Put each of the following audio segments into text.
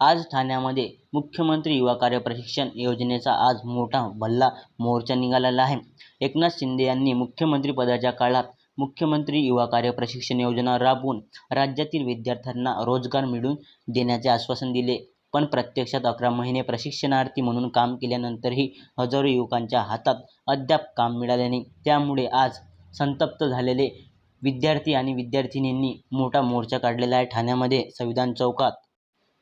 आज ठाण्यामध्ये मुख्यमंत्री युवा कार्य प्रशिक्षण योजनेचा आज मोठा भल्ला मोर्चा निघालेला आहे. एकनाथ शिंदे यांनी मुख्यमंत्रीपदाच्या काळात मुख्यमंत्री युवा कार्य प्रशिक्षण योजना राबवून राज्यातील विद्यार्थ्यांना रोजगार मिळवून देण्याचे आश्वासन दिले. पण प्रत्यक्षात अकरा महिने प्रशिक्षणार्थी म्हणून काम केल्यानंतरही हजारो युवकांच्या हातात अद्याप काम मिळाले नाही. त्यामुळे आज संतप्त झालेले विद्यार्थी आणि विद्यार्थिनींनी मोठा मोर्चा काढलेला आहे. ठाण्यामध्ये संविधान चौकात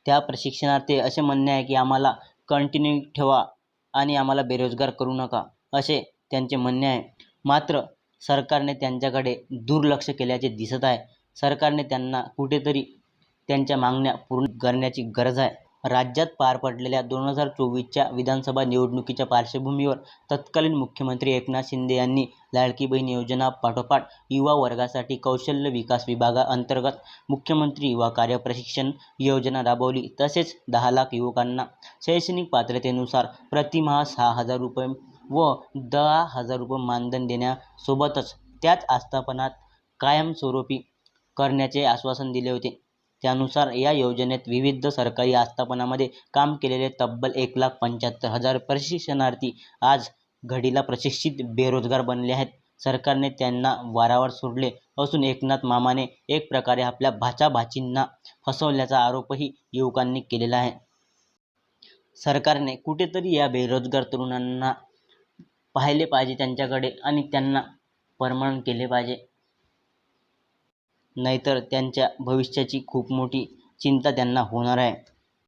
त्या प्रशिक्षणार्थी असे म्हणणे आहे की आम्हाला कंटिन्यू ठेवा आणि आम्हाला बेरोजगार करू नका असे त्यांचे म्हणणे आहे. मात्र सरकारने त्यांच्याकडे दुर्लक्ष केल्याचे दिसत आहे. सरकारने त्यांना कुठेतरी त्यांच्या मागण्या पूर्ण करण्याची गरज आहे. राज्यात पार पडलेल्या दोन हजार चोवीसच्या विधानसभा निवडणुकीच्या पार्श्वभूमीवर तत्कालीन मुख्यमंत्री एकनाथ शिंदे यांनी लाडकी बहीण योजना पाठोपाठ युवा वर्गासाठी कौशल्य विकास विभागाअंतर्गत मुख्यमंत्री युवा कार्य प्रशिक्षण योजना राबवली. तसेच दहा लाख युवकांना शैक्षणिक पात्रतेनुसार प्रतिमाह सहा हजार रुपये व दहा हजार रुपये मानधन देण्यासोबतच त्याच आस्थापनात कायमस्वरूपी करण्याचे आश्वासन दिले होते. त्यानुसार या योजनेत विविध सरकारी आस्थापनांमध्ये काम केलेले तब्बल एक लाख पंच्याहत्तर हजार प्रशिक्षणार्थी आज घडीला प्रशिक्षित बेरोजगार बनले आहेत. सरकारने त्यांना वारावर सोडले असून एकनाथ मामाने एक प्रकारे आपल्या भाचाभाचींना फसवल्याचा आरोपही युवकांनी केलेला आहे. सरकारने कुठेतरी या बेरोजगार तरुणांना पाहिले पाहिजे त्यांच्याकडे आणि त्यांना परमनंट केले पाहिजे. नाहीतर त्यांच्या भविष्याची खूप मोठी चिंता त्यांना होणार आहे.